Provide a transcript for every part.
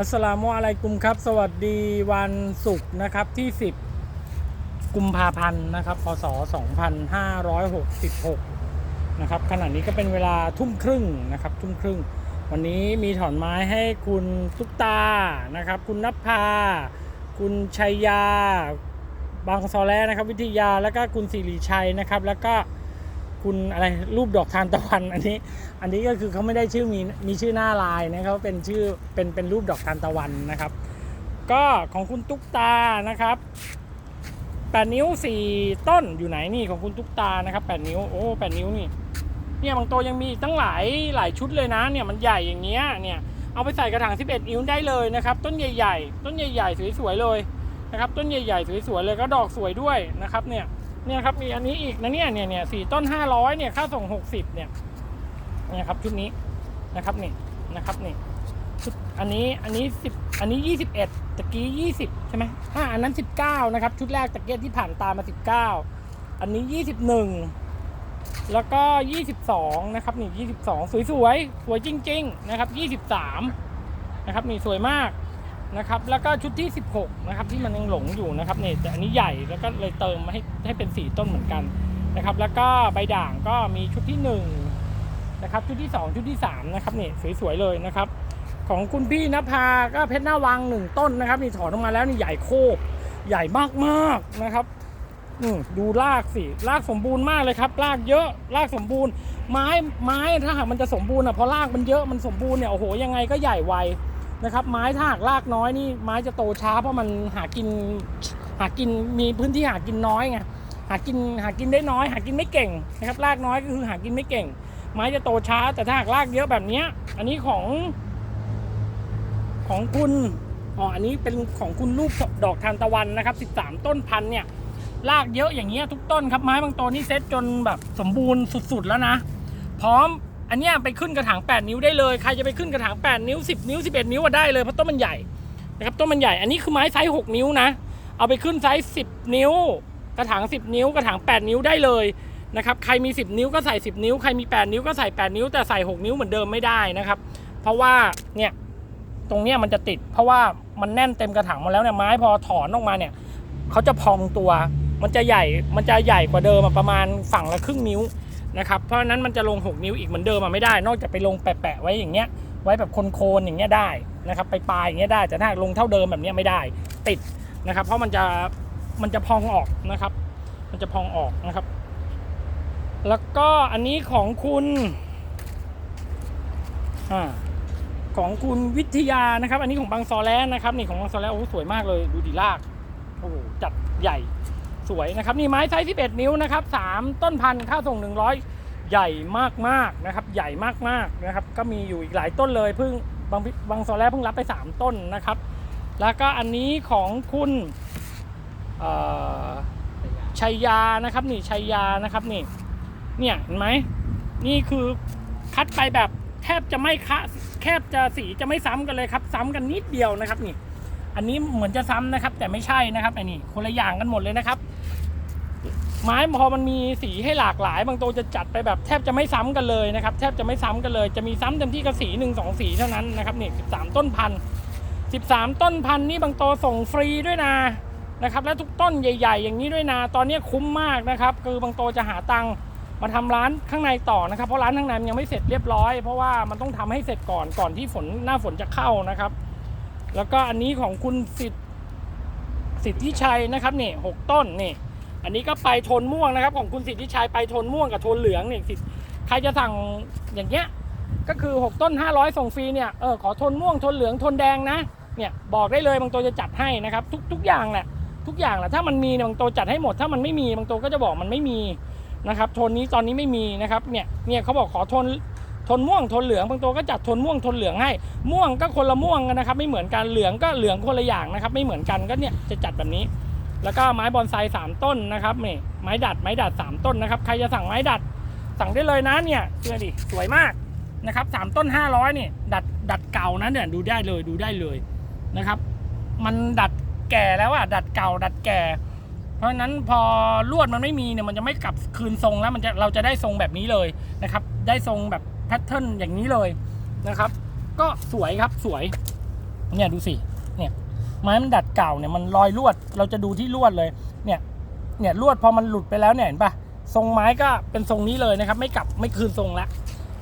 อัสลามุอะลัยกุมครับ สวัสดีวันศุกร์นะครับที่ 10 กุมภาพันธ์นะครับพศ 2566 นะครับขณะนี้ก็เป็นเวลาทุ่มครึ่งนะครับทุ่มครึ่ง วันนี้มีถอนไม้ให้คุณตุ๊กตานะครับ คุณนภา คุณชัยยา บางซอแลนะครับ วิทยาแล้วก็คุณสิริชัยนะครับ แล้วก็ คุณอะไรรูปดอกทานตะวันอันนี้ อันนี้ก็คือเขาไม่ได้ชื่อมีมีชื่อหน้าลายนะครับเป็นชื่อเป็นเป็นรูปดอกทานตะวันนะครับ ก็ของคุณตุ๊กตานะครับแปดนิ้วสี่ต้นอยู่ไหนนี่ของคุณตุ๊กตานะครับแปดนิ้วโอ้แปดนิ้วนี่เนี่ยบางตัวยังมีตั้งหลายหลายชุดเลยนะเนี่ยมันใหญ่อย่างเงี้ยเนี่ยเอาไปใส่กระถาง 11 นิ้วได้เลยนะครับ ต้นใหญ่ ๆ ต้นใหญ่ ๆ สวยๆเลยนะครับ ต้นใหญ่ ๆ สวยๆเลยก็ดอกสวยด้วยนะครับเนี่ย เนี่ยครับมีอันนี้อีกนะเนี่ยเนี่ยเนี่ยสี่ต้น500เนี่ยค่าส่ง60เนี่ยเนี่ยครับชุดนี้นะครับนี่นะครับนี่ชุดอันนี้อันนี้สิบอันนี้ยี่สิบเอ็ดตะกี้ยี่สิบใช่ไหมอ่าอันนั้นสิบเก้านะครับชุดแรกตะเกียที่ผ่านตามาสิบเก้าอันนี้ยี่สิบหนึ่งแล้วก็ยี่สิบสองนะครับนี่ยี่สิบสองสวยสวยๆ สวยจริง ๆ นะครับยี่สิบสามนะครับนี่สวยมาก นะครับแล้วก็ชุดที่สิบหกนะครับที่มันยังหลงอยู่นะครับเนี่ยแต่อันนี้ใหญ่แล้วก็เลยเติมมาให้ให้เป็นสี่ต้นเหมือนกันนะครับแล้วก็ใบด่างก็มีชุดที่หนึ่งนะครับชุดที่ 2 ชุดที่3นะครับเนี่ยสวยๆเลยนะครับของคุณพี่นภาก็เพชรหน้าวังหนึ่งต้นนะครับนี่ถอนออกมาแล้วนี่ใหญ่โคกใหญ่มากๆนะครับอืดูรากสิรากสมบูรณ์มากเลยครับรากเยอะรากสมบูรณ์ ไม้ไม้ถ้าหากมันจะสมบูรณ์อะพอรากมันเยอะมันสมบูรณ์เนี่ยโอ้โหยังไงก็ใหญ่ไว นะครับ ไม้ถ้าหากรากน้อยนี่ไม้จะโตช้าเพราะมันหากินหากินมีพื้นที่หากินน้อยไงหากินหากินได้น้อย หากินไม่เก่งนะครับรากน้อยก็คือหากินไม่เก่ง ไม้จะโตช้า แต่ถ้าหากรากเยอะแบบนี้อันนี้ของ ของคุณอ๋ออันนี้เป็นของคุณลูกดอกทานตะวันนะครับ 13 ต้นพันเนี่ยรากเยอะอย่างเงี้ยทุกต้นครับไม้บางต้นนี่เซ็ตจนแบบสมบูรณ์สุดๆแล้วนะ พร้อม อันนี้ไปขึ้นกระถาง 8 นิ้วได้เลย ใครจะไปขึ้นกระถาง 8 นิ้ว 10 นิ้ว 11 นิ้วก็ได้เลยเพราะต้นมันใหญ่นะครับต้นมันใหญ่ อันนี้คือไม้ไซส์ 6 นิ้วนะ เอาไปขึ้นไซส์ 10 นิ้ว กระถาง 10 นิ้ว กระถาง 8 นิ้วได้เลยนะครับใครมี 10 นิ้วก็ใส่ 10 นิ้ว ใครมี 8 นิ้วก็ใส่ 8 นิ้วแต่ใส่ 6 นิ้วเหมือนเดิมไม่ได้นะครับ เพราะว่าเนี่ยตรงเนี้ยมันจะติด เพราะว่ามันแน่นเต็มกระถางมาแล้วเนี่ยไม้พอถอนออกมาเนี่ยเขาจะพองตัว มันจะใหญ่มันจะใหญ่กว่าเดิมประมาณฝั่งละครึ่งนิ้ว นะครับเพราะฉะนั้นมันจะลง 6 นิ้วอีกเหมือนเดิมอะไม่ได้ นอกจากไปลงแปะๆไว้อย่างเงี้ยไว้แบบโคนๆอย่างเงี้ยได้นะครับไปปลายอย่างเงี้ยได้แต่ถ้าลงเท่าเดิมแบบเนี้ยไม่ได้ติดนะครับ เพราะมันจะมันจะพองออกนะครับ มันจะพองออกนะครับ แล้วก็อันนี้ของคุณอ่าของคุณวิทยานะครับ อันนี้ของบางซอแลนนะครับนี่ของบางซอแลนโอ้สวยมากเลยดูดีลากโอ้โหจัดใหญ่ สวยนะครับนี่ไม้ไซส์11 นิ้วนะครับ3ต้นพันธุ์ค่าส่ง 100 ใหญ่มากๆนะครับ ใหญ่มากๆนะครับ ก็มีอยู่อีกหลายต้นเลยเพิ่งบางบางซอแลนเพิ่งรับไป 3 ต้นนะครับ แล้วก็อันนี้ของคุณชัยยานะครับนี่ชัยยานะครับนี่เนี่ยเห็นไหมนี่คือคัดไปแบบแทบจะไม่คะแทบจะสีจะไม่ซ้ำกันเลยครับ ซ้ำกันนิดเดียวนะครับนี่ อันนี้เหมือนจะซ้ำนะครับ แต่ไม่ใช่นะครับอันนี้คนละอย่างกันหมดเลยนะครับ ไม้พอมันมีสีให้หลากหลาย บางตัวจะจัดไปแบบแทบจะไม่ซ้ำกันเลยนะครับ แทบจะไม่ซ้ำกันเลย จะมีซ้ำเต็มที่ก็สีหนึ่งสองสีเท่านั้นนะครับนี่สิบสามต้นพันสิบสามต้นพันนี่บางตัวส่งฟรีด้วยนะนะครับ และทุกต้นใหญ่ ๆ อย่างนี้ด้วยนะตอนนี้คุ้มมากนะครับ คือบางตัวจะหาตังค์มาทำร้านข้างในต่อนะครับ เพราะร้านข้างในมันยังไม่เสร็จเรียบร้อย เพราะว่ามันต้องทำให้เสร็จก่อนก่อนที่ฝนหน้าฝนจะเข้านะครับ แล้วก็อันนี้ของคุณสิทธิสิทธิชัยนะครับนี่หกต้นนี่ อันนี้ก็ไปโทนม่วงนะครับ ของคุณสิทธิชัยไปโทนม่วงกับโทนเหลืองนี่สิใครจะสั่งอย่างเงี้ยก็คือ 6 ต้น 500 ส่งฟรีเนี่ยเออขอโทนม่วงโทนเหลืองโทนแดงนะเนี่ยบอกได้เลยบางตัวจะจัดให้นะครับ ทุกทุกอย่างแหละทุกอย่างแหละถ้ามันมีบางตัวจัดให้หมด ถ้ามันไม่มีบางตัวก็จะบอกมันไม่มีนะครับโทนนี้ตอนนี้ไม่มีนะครับเนี่ยเนี่ยเขาบอกขอโทน ทนม่วงทนเหลืองบางตัวก็จัดทนม่วงทนเหลืองให้ ม่วงก็คนละม่วงกันนะครับ ไม่เหมือนกันเหลืองก็เหลืองคนละอย่างนะครับ ไม่เหมือนกันก็เนี่ยจะจัดแบบนี้ แล้วก็ไม้บอนไซสามต้นนะครับนี่ไม้ดัดไม้ดัดสามต้นนะครับใครจะสั่งไม้ดัดสั่งได้เลยนะเนี่ยเชื่อดิสวยมากนะครับสามต้นห้าร้อยนี่ดัดดัดเก่านะเนี่ยดูได้เลยดูได้เลยนะครับ มันดัดแก่แล้วอะดัดเก่า ดัดแก่ เพราะฉะนั้นพอลวดมันไม่มีเนี่ยมันจะไม่กลับคืนทรงแล้วมันจะเราจะได้ทรงแบบนี้เลยนะครับ ได้ทรงแบบ แพทเทิร์นอย่างนี้เลยนะครับ ก็สวยครับสวยเนี่ยดูสิเนี่ยไม้มันดัดเก่าเนี่ยมันรอยลวดเราจะดูที่ลวดเลยเนี่ยเนี่ยลวดพอมันหลุดไปแล้วเนี่ยเห็นปะทรงไม้ก็เป็นทรงนี้เลยนะครับ ไม่กลับไม่คืนทรงล้ว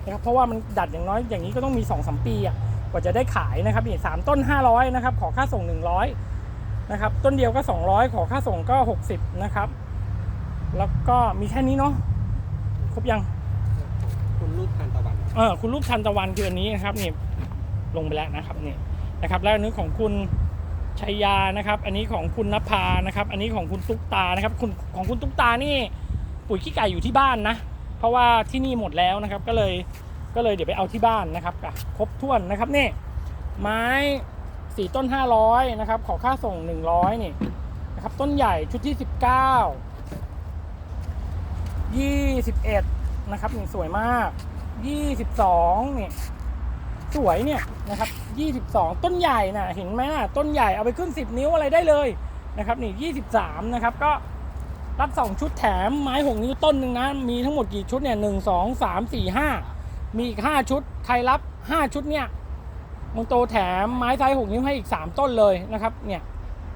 นะครับเพราะว่ามันดัดอย่างน้อยอย่างนี้ก็ต้องมี2อสปีอะกว่าจะได้ขายนะครับนี่สามต้น 500นะครับขอค่าส่ง 100นะครับต้นเดียวก็ 200 ขอค่าส่งก็ 60นะครับแล้วก็มีแค่นี้เนาะครบยัง คุณรูปทานตะวันเออคุณลูกทันตะวันคืออันนี้นะครับนี่ลงไปแล้วนะครับนี่นะครับ แล้วอันนี้ของคุณชัยยานะครับ อันนี้ของคุณนภานะครับ อันนี้ของคุณตุ๊กตานะครับคุณของคุณตุ๊กตานี่ปุ๋ยขี้ไก่อยู่ที่บ้านนะ เพราะว่าที่นี่หมดแล้วนะครับ ก็เลยก็เลยเดี๋ยวไปเอาที่บ้านนะครับครบถ้วนนะครับนี่ไม้สี่ต้น500นะครับ ขอค่าส่ง100นี่นะครับ ต้นใหญ่ชุดที่19 21 นะครับนี่สวยมาก 22เนี่ยสวยเนี่ยนะครับ 22 ต้นใหญ่นะเห็นไหมนะต้นใหญ่เอาไปขึ้น 10 นิ้วอะไรได้เลยนะครับนี่23นะครับก็รับ 2 ชุดแถมไม้6นิ้วต้นหนึ่งนะมีทั้งหมดกี่ชุดเนี่ย1 2 3 4 5มีอีก 5 ชุด ใครรับ 5 ชุดเนี่ยมงโตแถมไม้ไซส์6นิ้วให้อีก 3 ต้นเลยนะครับเนี่ย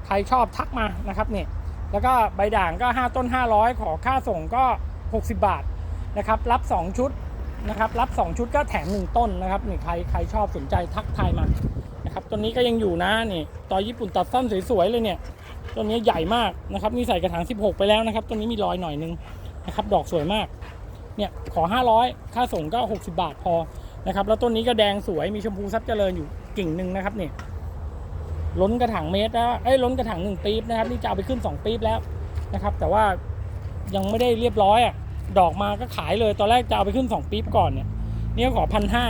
ใครชอบทักมานะครับเนี่ยแล้วก็ใบด่างก็ 5 ต้น 500 ขอค่าส่งก็ 60 บาท นะครับรับ 2 ชุดนะครับรับ 2 ชุดก็แถม1ต้นนะครับนี่ใครใครชอบสนใจทักทายมานะครับต้นนี้ก็ยังอยู่นะนี่ตอญี่ปุ่นตัดสั้นสวยๆเลยเนี่ยต้นนี้ใหญ่มากนะครับนี่ใส่กระถาง 16 ไปแล้วนะครับต้นนี้มีรอยหน่อยนึงนะครับดอกสวยมากเนี่ยขอ 500 ค่าส่งก็ 60 บาทพอนะครับแล้วต้นนี้ก็แดงสวยมีชมพูซับเจริญอยู่กิ่งหนึ่งนะครับเนี่ยล้นกระถางเมตรนะเอ้ยล้นกระถางหนึ่งปี๊บนะครับนี่จะเอาไปขึ้น 2 ปี๊บแล้วนะครับแต่ว่ายังไม่ได้เรียบร้อยอะ ดอกมาก็ขายเลย ตอนแรกจะเอาไปขึ้น 2ปี๊บก่อนเนี่ยนี่ก็ขอพันห้า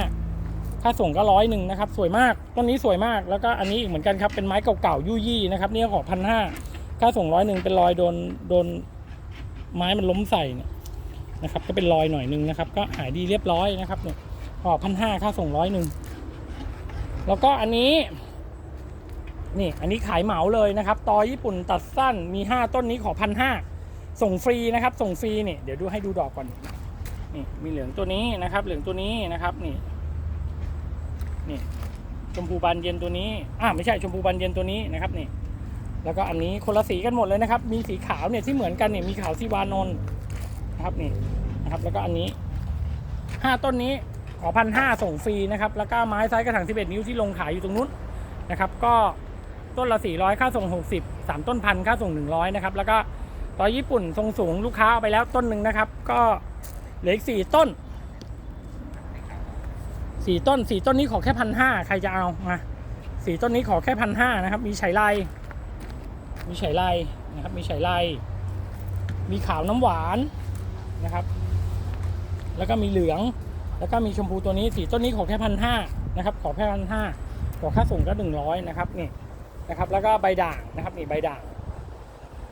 ค่าส่งก็ร้อยหนึ่งนะครับ สวยมาก ต้นนี้สวยมาก แล้วก็อันนี้อีกเหมือนกันครับ เป็นไม้เก่าๆยุ่ยี่นะครับนี่ก็ขอพันห้าค่าส่งร้อยหนึ่งเป็นรอยโดนโดนไม้มันล้มใส่เนี่ยนะครับ ก็เป็นรอยหน่อยหนึงนะครับ ก็หายดีเรียบร้อยนะครับเนี่ยขอพันห้าค่าส่งร้อยหนึ่ง แล้วก็อันนี้นี่ อันนี้ขายเหมาเลยนะครับ ตอญี่ปุ่นตัดสั้น มีห้าต้นนี้ขอพันห้า ส่งฟรีนะครับ ส่งฟรีนี่เดี๋ยวดูให้ดูดอกก่อน นี่มีเหลืองตัวนี้นะครับ เหลืองตัวนี้นะครับ นี่ นี่ชมพูบานเย็นตัวนี้ อ่าไม่ใช่ชมพูบานเย็นตัวนี้นะครับ นี่ แล้วก็อันนี้คนละสีกันหมดเลยนะครับ มีสีขาวเนี่ยที่เหมือนกันเนี่ยมีขาวสีวานนนะครับนี่นะครับ แล้วก็อันนี้ห้าต้นนี้ขอพันห้าส่งฟรีนะครับ แล้วก็ไม้ไซส์กระถาง11 นิ้วที่ลงขายอยู่ตรงนู้นนะครับ ก็ต้นละ400ค่าส่ง 60 3 ต้นพันค่าส่ง 100นะครับ แล้วก็ ต่อญี่ปุ่นทรงสูงลูกค้าเอาไปแล้วต้นหนึ่งนะครับ ก็เหลืออีกสี่ต้นสี่ต้นสี่ต้นนี้ขอแค่พันห้าใครจะเอามาสี่ต้นนี้ขอแค่พันห้านะครับ มีไฉไลมีไฉไลนะครับ มีไฉไลมีขาวน้ำหวานนะครับ แล้วก็มีเหลือง แล้วก็มีชมพูตัวนี้สี่ต้นนี้ขอแค่พันห้านะครับ ขอแค่พันห้าขอค่าส่งก็หนึ่งร้อยนะครับนี่นะครับ แล้วก็ใบด่างนะครับนี่ใบด่าง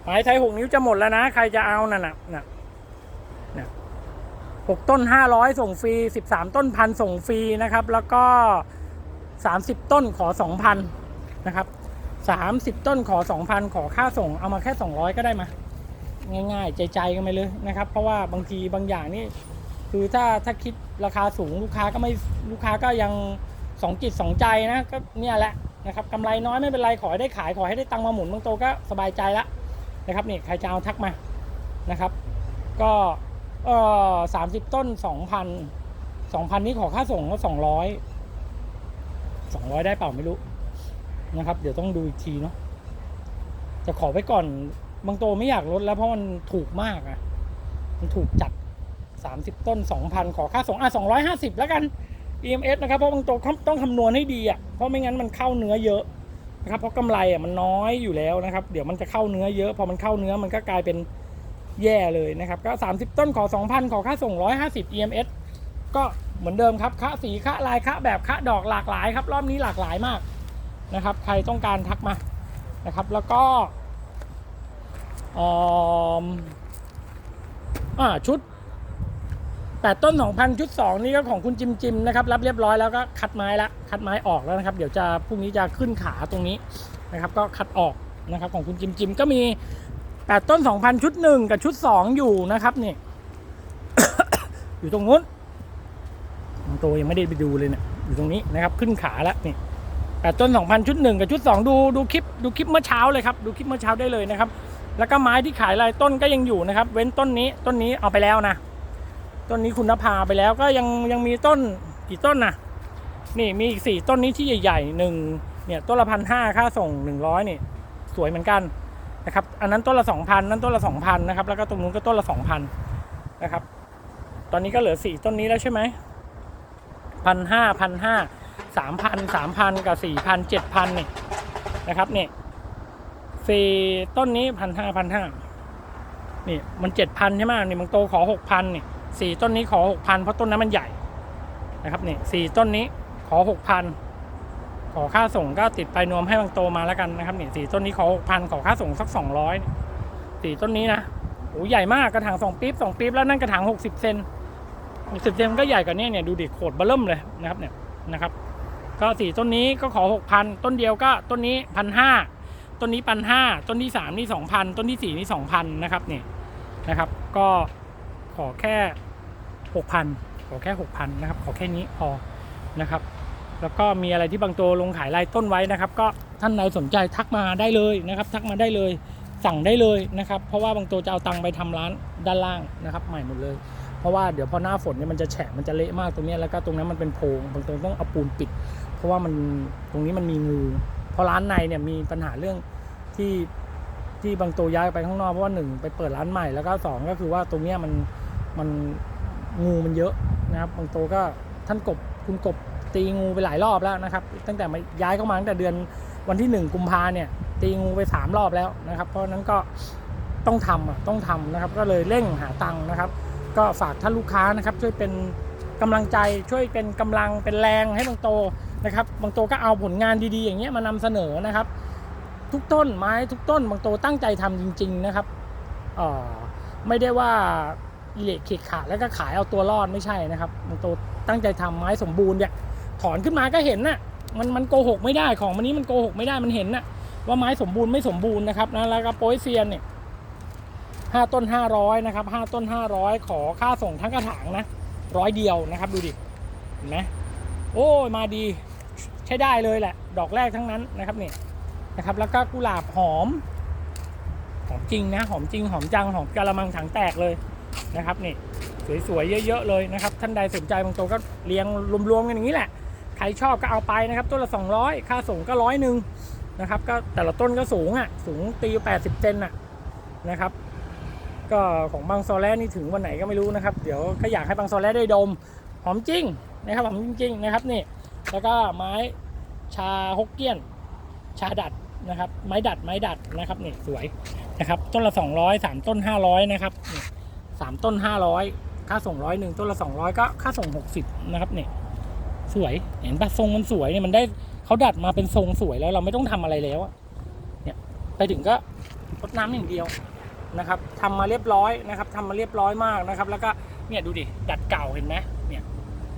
ไม้ไทยหกนิ้วจะหมดแล้วนะ ใครจะเอาน่ะนะน่ะน่ะหกต้นห้าร้อยส่งฟรีสิบสามต้นพันส่งฟรีนะครับ แล้วก็สามสิบต้นขอสองพันนะครับสามสิบต้นขอสองพันขอค่าส่งเอามาแค่สองร้อยก็ได้มา ง่ายๆ ใจๆกันไปเลยนะครับ เพราะว่าบางทีบางอย่างนี่คือถ้าถ้าคิดราคาสูงลูกค้าก็ไม่ลูกค้าก็ยังสองจิตสองใจนะก็เนี่ยแหละนะครับกำไรน้อยไม่เป็นไรขอให้ได้ขายขอให้ได้ตังค์มาหมุนบางโตก็สบายใจละ นะครับนี่ใครจะเอาทักมานะครับ ก็เออสามสิบต้นสองพันสองพันนี้ขอค่าส่งก็สองร้อยสองร้อยได้เปล่าไม่รู้นะครับ เดี๋ยวต้องดูอีกทีเนาะจะขอไปก่อนบางโตไม่อยากลดแล้วเพราะมันถูกมากอะ่ะมันถูกจัดสามสิบต้นสองพันขอค่าส่งอะสองร้อยห้าสิบแล้วกัน EMS นะครับเพราะบางโตต้องคำนวณให้ดีอะ่ะเพราะไม่งั้นมันเข้าเนื้อเยอะ นะครับเพราะกำไรอะมันน้อยอยู่แล้วนะครับ เดี๋ยวมันจะเข้าเนื้อเยอะ พอมันเข้าเนื้อมันก็กลายเป็นแย่เลยนะครับ ก็ 30 ต้นขอ 2,000 ขอค่าส่ง 150 EMS ก็เหมือนเดิมครับค่าสีค่าลายค่าแบบค่าดอกหลากหลายครับ รอบนี้หลากหลายมากนะครับ ใครต้องการทักมานะครับ แล้วก็ชุด อ่ออ่าชุด8ต้น2,000ชุด2นี่ก็ของคุณจิมจิมนะครับรับเรียบร้อยแล้วก็คัดไม้ละคัดไม้ออกแล้วนะครับ เดี๋ยวจะพรุ่งนี้จะขึ้นขาตรงนี้นะครับ ก็คัดออกนะครับของคุณจิมจิมก็มี8ต้น2,000ชุด1กับชุด2อยู่นะครับนี่ อยู่ตรงนู้นตัวยังไม่ได้ไปดูเลยเนี่ยอยู่ตรงนี้นะครับ ขึ้นขาแล้วนี่แปดต้นสองพันชุดหนึ่งกับชุดสองดูดูคลิปดูคลิปเมื่อเช้าเลยครับดูคลิปเมื่อเช้าได้เลยนะครับ แล้วก็ไม้ที่ขายรายต้นก็ยังอยู่นะครับ เว้นต้นนี้ต้นนี้เอาไปแล้วนะ ต้นนี้คุณนภาไปแล้วก็ยังยังมีต้นกี่ต้นนะนี่มีอีกสี่ต้นนี้ที่ใหญ่ๆหนึ่งเนี่ยต้นละพันห้าค่าส่งหนึ่งร้อยนี่สวยเหมือนกันนะครับ อันนั้นต้นละสองพันนั้นต้นละสองพันนะครับ แล้วก็ตรงนู้นก็ต้นละสองพันนะครับ ตอนนี้ก็เหลือสี่ต้นนี้แล้วใช่ไหมพันห้าพันห้าสามพันสามพันกับสี่พันเจ็ดพันนี่นะครับเนี่ยสี่ต้นนี้พันห้าพันห้านี่มันเจ็ดพันใช่ไหมนี่มันโตขอหกพันนี่ สี่ต้นนี้ขอหกพันเพราะต้นนั้นมันใหญ่นะครับนี่สี่ต้นนี้ขอหกพันขอค่าส่งก็ติดไปนวมให้บางโตมาแล้วกันนะครับนี่สี่ต้นนี้ขอหกพันขอค่าส่งสักสองร้อยสี่ต้นนี้นะโอ้ใหญ่มากกระถางสองปี๊บสองปี๊บแล้วนั่นกระถางหกสิบเซนหกสิบเซนก็ใหญ่กว่านี้เนี่ยดูดิโขดเบอร์เริ่มเลยนะครับเนี่ยนะครับ ก็สี่ต้นนี้ก็ขอหกพันต้นเดียวก็ต้นนี้พันห้าต้นนี้พันห้าต้นที่สามนี่สองพันต้นที่สี่นี่สองพันนะครับเนี่ยนะครับ ก็ขอแค่ หกพันขอแค่หกพันะครับ ขอแค่นี้พอนะครับ แล้วก็มีอะไรที่บางตัวลงขายรายต้นไว้นะครับ ก็ท่านใดสนใจทักมาได้เลยนะครับ ทักมาได้เลย สั่งได้เลยนะครับ เพราะว่าบางตัวจะเอาตังค์ไปทำร้านด้านล่างนะครับ ใหม่หมดเลย เพราะว่าเดี๋ยวพอหน้าฝนเนี่ยมันจะแฉะมันจะเละมากตรงนี้แล้วก็ตรงนั้นมันเป็นโพรงบางตัวต้องเอาปูนปิด เพราะว่ามันตรงนี้มันมีงูเพราะร้านในเนี่ยมีปัญหาเรื่องที่ที่บางตัวย้ายไปข้างนอกเพราะว่าหนึ่งไปเปิดร้านใหม่แล้วก็สองก็คือว่าตรงเนี้ยมันมัน งูมันเยอะนะครับบางตัวก็ท่านกบคุณกบตีงูไปหลายรอบแล้วนะครับ ตั้งแต่มาย้ายเข้ามาตั้งแต่เดือนวันที่หนึ่งกุมภาเนี่ยตีงูไปสามรอบแล้วนะครับ เพราะนั้นก็ต้องทำอะต้องทำนะครับ ก็เลยเร่งหาตังค์นะครับ ก็ฝากท่านลูกค้านะครับ ช่วยเป็นกำลังใจช่วยเป็นกำลังเป็นแรงให้บางโตนะครับ บางโตก็เอาผลงานดีๆ อย่างเงี้ยมานำเสนอนะครับ ทุกต้นไม้ทุกต้นบางโตตั้งใจทำจริง ๆนะครับอ่อไม่ได้ว่า อิเล็กเขกขาดแล้วก็ขายเอาตัวรอดไม่ใช่นะครับบางโตตั้งใจทำไม้สมบูรณ์เนี่ยถอนขึ้นมาก็เห็นน่ะมันมันโกหกไม่ได้ของมันนี้มันโกหกไม่ได้มันเห็นน่ะว่าไม้สมบูรณ์ไม่สมบูรณ์นะครับนะแล้วก็โปยเซียนเนี่ยห้าต้นห้าร้อยนะครับห้าต้นห้าร้อยขอค่าส่งทั้งกระถางนะร้อยเดียวนะครับ ดูดิเห็นไหมโอ้ยมาดีใช้ได้เลยแหละ ดอกแรกทั้งนั้นนะครับเนี่ยนะครับ แล้วก็กุหลาบหอม หอมจริงนะ หอมจริงหอมจังหอมกะละมังถังแตกเลย นะครับนี่สวยๆเยอะๆเลยนะครับ ท่านใดสนใจบางตัวก็เลี้ยงรวมๆกันอย่างนี้แหละ ใครชอบก็เอาไปนะครับต้นละ 200 ค่าส่งก็ร้อยหนึ่งนะครับก็แต่ละต้นก็สูงอะสูงตี80 เซนอะนะครับ ก็ของบางโซแลนี่ถึงวันไหนก็ไม่รู้นะครับ เดี๋ยวก็อยากให้บางโซแลได้ดมหอมจริงนะครับหอมจริงๆนะครับนี่แล้วก็ไม้ชาฮกเกี้ยน ชาดัดนะครับ ไม้ดัดไม้ดัดนะครับนี่สวยนะครับ ต้นละ 200สามต้น 500 นะครับ สามต้น 500 ค่าส่งร้อยหนึ่งต้นละ 200 ก็ค่าส่ง 60 นะครับเนี่ยสวยเห็นปะทรงมันสวยเนี่ยมันได้เขาดัดมาเป็นทรงสวยแล้วเราไม่ต้องทำอะไรแล้วเนี่ยไปถึงก็รดน้ำอย่างเดียวนะครับทำมาเรียบร้อยนะครับทำมาเรียบร้อยมากนะครับ แล้วก็เนี่ยดูดิดัดเก่าเห็นไหมเนี่ย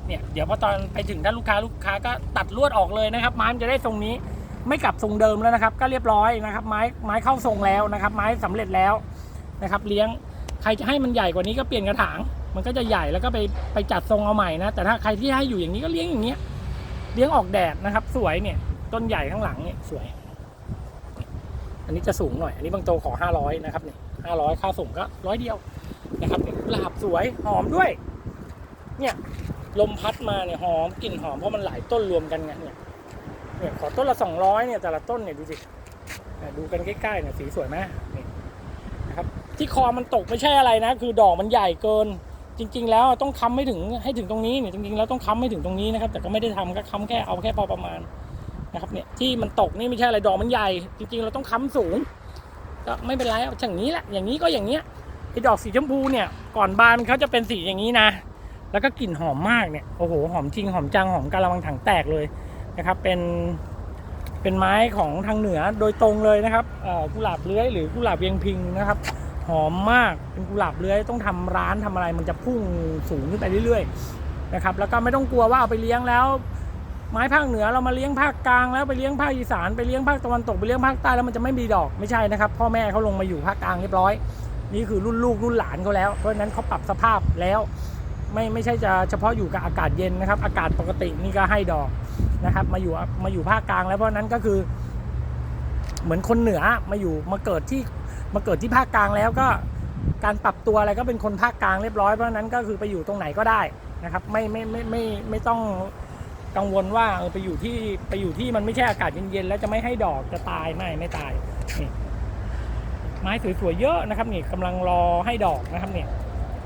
เนี่ยเดี๋ยวพอตอนไปถึงด้านลูกค้าลูกค้าก็ตัดลวดออกเลยนะครับ ไม้มันจะได้ทรงนี้ไม่กลับทรงเดิมแล้วนะครับ ก็เรียบร้อยนะครับ ไม้ไม้เข้าทรงแล้วนะครับ ไม้สำเร็จแล้วนะครับ เลี้ยง ใครจะให้มันใหญ่กว่านี้ก็เปลี่ยนกระถาง มันก็จะใหญ่แล้วก็ไปไปจัดทรงเอาใหม่นะ แต่ถ้าใครที่ให้อยู่อย่างนี้ก็เลี้ยงอย่างเงี้ย เลี้ยงออกแดดนะครับ สวยเนี่ย ต้นใหญ่ข้างหลังเนี่ยสวย อันนี้จะสูงหน่อย อันนี้บางโตขอ500นะครับเนี่ย500ค่าส่งก็ร้อยเดียวนะครับเนี่ยกุหลาบสวยหอมด้วย เนี่ยลมพัดมาเนี่ยหอมกลิ่นหอมเพราะมันหลายต้นรวมกันไงเนี่ยเนี่ยขอต้นละ200เนี่ยแต่ละต้นเนี่ยดูสิดูกันใกล้ๆเนี่ยสีสวยไหมนี่นะครับ ที่คอมันตกไม่ใช่อะไรนะ คือดอกมันใหญ่เกิน จริง ๆ แล้วต้องค้ำให้ถึงให้ถึงตรงนี้เนี่ยจริงๆแล้วต้องค้ำให้ถึงตรงนี้นะครับ แต่ก็ไม่ได้ทำก็ค้ำแค่เอาแค่พอประมาณนะครับเนี่ยที่มันตกนี่ไม่ใช่อะไรดอกมันใหญ่ จริง ๆ เราต้องค้ำสูงก็ไม่เป็นไรเอาอย่างนี้แหละอย่างนี้ก็อย่างเนี้ยไอ้ดอกสีชมพูเนี่ยก่อนบานเขาจะเป็นสีอย่างนี้นะ แล้วก็กลิ่นหอมมากเนี่ยโอ้โหหอมจริงหอมจังหอมกะละมังถังแตกเลยนะครับ เป็นเป็นไม้ของทางเหนือโดยตรงเลยนะครับกุหลาบเลื้อยหรือกุหลาบเวียงพิงนะครับ หอมมากเป็นกุหลาบเลื้อยต้องทำร้านทำอะไรมันจะพุ่งสูงขึ้นไปเรื่อยๆนะครับแล้วก็ไม่ต้องกลัวว่าเอาไปเลี้ยงแล้ว ไม้ภาคเหนือเรามาเลี้ยงภาคกลางแล้วไปเลี้ยงภาคอีสานไปเลี้ยงภาคตะวันตกไปเลี้ยงภาคใต้แล้วมันจะไม่มีดอกไม่ใช่นะครับ พ่อแม่เขาลงมาอยู่ภาคกลางเรียบร้อย นี่คือรุ่นลูกรุ่นหลานเขาแล้วเพราะฉะนั้นเขาปรับสภาพแล้วไม่ไม่ใช่จะเฉพาะอยู่กับอากาศเย็นนะครับ อากาศปกตินี่ก็ให้ดอกนะครับ มาอยู่มาอยู่ภาคกลางแล้วเพราะนั้นก็คือ เหมือนคนเหนือมาอยู่มาเกิดที่ มาเกิดที่ภาคกลางแล้วก็การปรับตัวอะไรก็เป็นคนภาคกลางเรียบร้อยเพราะนั้นก็คือไปอยู่ตรงไหนก็ได้นะครับ ไม่ไม่ไม่ไม่ไม่ต้องกังวลว่าเออไปอยู่ที่ไปอยู่ที่มันไม่ใช่อากาศเย็นๆแล้วจะไม่ให้ดอกจะตายไม่ไม่ตายนี่ไม้สวยๆเยอะนะครับนี่กำลังรอให้ดอกนะครับเนี่ย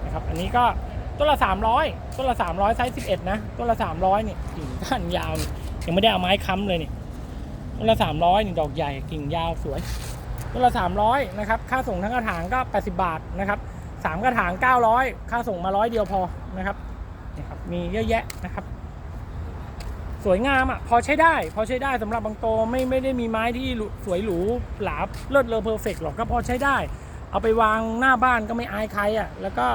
นะครับอันนี้ก็ต้นละ 300ต้นละ 300ไซส์11 นะต้นละ 300นี่กิ่งก้านยาวยังไม่ได้เอาไม้ค้ำเลยนี่ต้นละ 300นี่ดอกใหญ่กิ่งยาวสวย ต้นละ 300นะครับค่าส่งทั้งกระถางก็ 80 บาทนะครับสามกระถาง 900 ค่าส่งมาร้อยเดียวพอนะครับนี่ครับมีเยอะแยะนะครับ สวยงามอะพอใช้ได้ พอใช้ได้สำหรับบางโตไม่ไม่ได้มีไม้ที่หรูสวยหรูหลาเลิศเลอเพอร์เฟกหรอกก็พอใช้ได้ เอาไปวางหน้าบ้านก็ไม่อายใครอะแล้วก็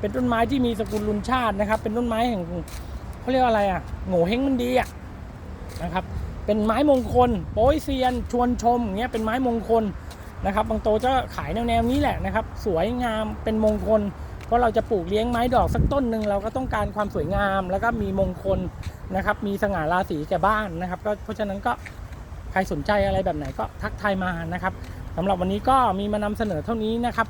เป็นต้นไม้ที่มีสกุลลุนชาตินะครับ เป็นต้นไม้แห่งเขาเรียกว่าอะไรอะโง่เฮงมันดีอะนะครับเป็นไม้มงคลโป้ยเซียน ชวนชมอย่างเงี้ยเป็นไม้มงคล นะครับบางโตจะขายแนวแนวๆนี้แหละนะครับ สวยงามเป็นมงคล เพราะเราจะปลูกเลี้ยงไม้ดอกสักต้นหนึ่งเราก็ต้องการความสวยงาม แล้วก็มีมงคลนะครับ มีสง่าราศีแก่บ้านนะครับ ก็เพราะฉะนั้นก็ใครสนใจอะไรแบบไหนก็ทักทายมานะครับสำหรับวันนี้ก็มีมานำเสนอเท่านี้นะครับ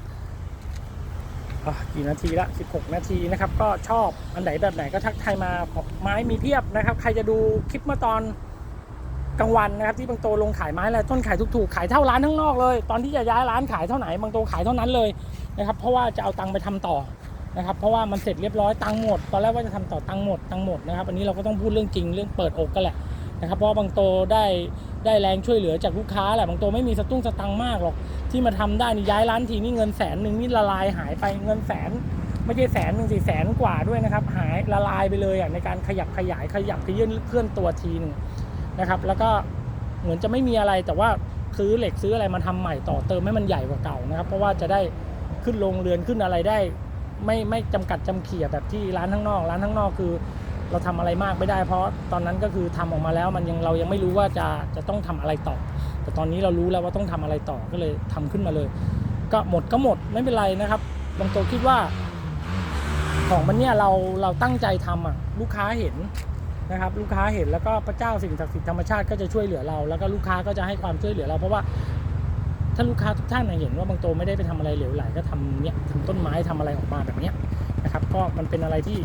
กี่นาทีละ 16 นาทีนะครับ ก็ชอบอันไหนแบบไหนก็ทักทายมาไม้มีเพียบนะครับ ใครจะดูคลิปเมื่อตอน กลางวันนะครับที่บางโตลงขายไม้อะไรต้นขายถูกๆขายเท่าร้านข้างนอกเลย ตอนที่จะย้ายร้านขายเท่าไหนบางโตขายเท่านั้นเลยนะครับเพราะว่าจะเอาตังค์ไปทำต่อนะครับเพราะว่ามันเสร็จเรียบร้อยตังค์หมด ตอนแรกว่าจะทำต่อตังค์หมดตังค์หมดนะครับอันนี้เราก็ต้องพูดเรื่องจริงเรื่องเปิดอกกันแหละนะครับเพราะบางโตได้ได้แรงช่วยเหลือจากลูกค้าแหละบางโตไม่มีสตุ้งสตังค์มากหรอกที่มาทำได้นี่ย้ายร้านทีนี่เงินแสนหนึ่งนี่ละลายหายไปเงินแสนไม่ใช่แสนหนึ่งสี่แสนกว่าด้วยนะครับหายละลายไปเลยอะในการขยับขยายขยับขยื่นเคลื่อนตัวทีหนึง นะครับ แล้วก็เหมือนจะไม่มีอะไรแต่ว่าซื้อเหล็กซื้ออะไรมาทำใหม่ต่อเติมให้มันใหญ่กว่าเก่านะครับ เพราะว่าจะได้ขึ้นลงเรือนขึ้นอะไรได้ ไม่ไม่จำกัดจำเขี่ยแบบที่ร้านข้างนอก ร้านข้างนอกคือ เราทำอะไรมากไม่ได้ เพราะตอนนั้นก็คือทำออกมาแล้วมันยังเรายังไม่รู้ว่าจะจะต้องทำอะไรต่อ แต่ตอนนี้เรารู้แล้วว่าต้องทำอะไรต่อก็เลยทำขึ้นมาเลย ก็หมดก็หมดไม่เป็นไรนะครับบางตัวคิดว่า ของมันเนี่ยเราเราตั้งใจทำอะลูกค้าเห็น นะครับ ลูกค้าเห็นแล้วก็พระเจ้าสิ่งศักดิ์สิทธิ์ธรรมชาติก็จะช่วยเหลือเรา แล้วก็ลูกค้าก็จะให้ความช่วยเหลือเรา เพราะว่าถ้าลูกค้าทุกท่านเห็นว่าบางโตไม่ได้ไปทำอะไรเหลวไหลก็ทำเนี่ยทำต้นไม้ทำอะไรออกมาแบบเนี้ยนะครับก็มันเป็นอะไรที่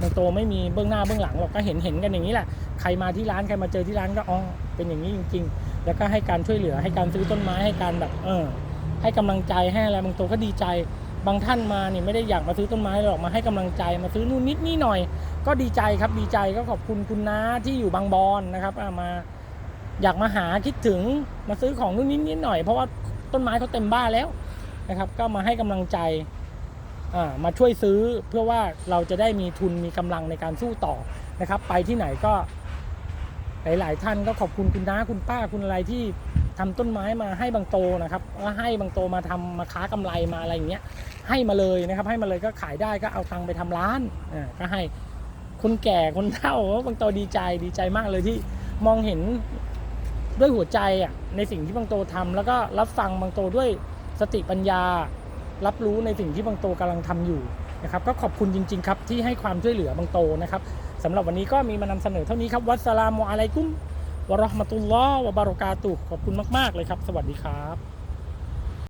บางโตไม่มีเบื้องหน้าเบื้องหลังหรอกก็เห็นเห็นกันอย่างนี้แหละใครมาที่ร้านใครมาเจอที่ร้านก็อ๋อเป็นอย่างนี้จริง ๆ แล้วก็ให้การช่วยเหลือให้การซื้อต้นไม้ให้การแบบเออให้กำลังใจให้อะไรบางโตก็ดีใจ บางท่านมาเนี่ยไม่ได้อยากมาซื้อต้นไม้หรอกมาให้กำลังใจมาซื้อนู่นนิดนี่หน่อย ก็ดีใจครับดีใจก็ขอบคุณคุณน้าที่อยู่บางบอนนะครับมาอยากมาหาคิดถึงมาซื้อของนู่นนิดนิดหน่อยเพราะว่าต้นไม้เขาเต็มบ้านแล้วนะครับ ก็มาให้กำลังใจมาช่วยซื้อเพื่อว่าเราจะได้มีทุนมีกำลังในการสู้ต่อนะครับ ไปที่ไหนก็หลาย ๆ ท่านก็ขอบคุณคุณน้าคุณป้าคุณอะไรที่ ทำต้นไม้มาให้บางโตนะครับก็ให้บางโตมาทำมาค้ากำไรมาอะไรอย่างเงี้ยให้มาเลยนะครับ ให้มาเลยก็ขายได้ก็เอาตังค์ไปทำร้านอ่าก็ให้คนแก่คนเฒ่าบางโตดีใจดีใจมากเลยที่มองเห็นด้วยหัวใจอะในสิ่งที่บางโตทำแล้วก็รับฟังบางโตด้วยสติปัญญา รับรู้ในสิ่งที่บางโตกำลังทำอยู่นะครับ ก็ขอบคุณจริง ๆ ครับที่ให้ความช่วยเหลือบางโตนะครับสำหรับวันนี้ก็มีมานำเสนอเท่านี้ครับวัสสลามุอะลัยกุม วะราะห์มะตุลลอฮ์วะบารอกาตุขอบคุณมาก ๆ เลยครับ สวัสดีครับ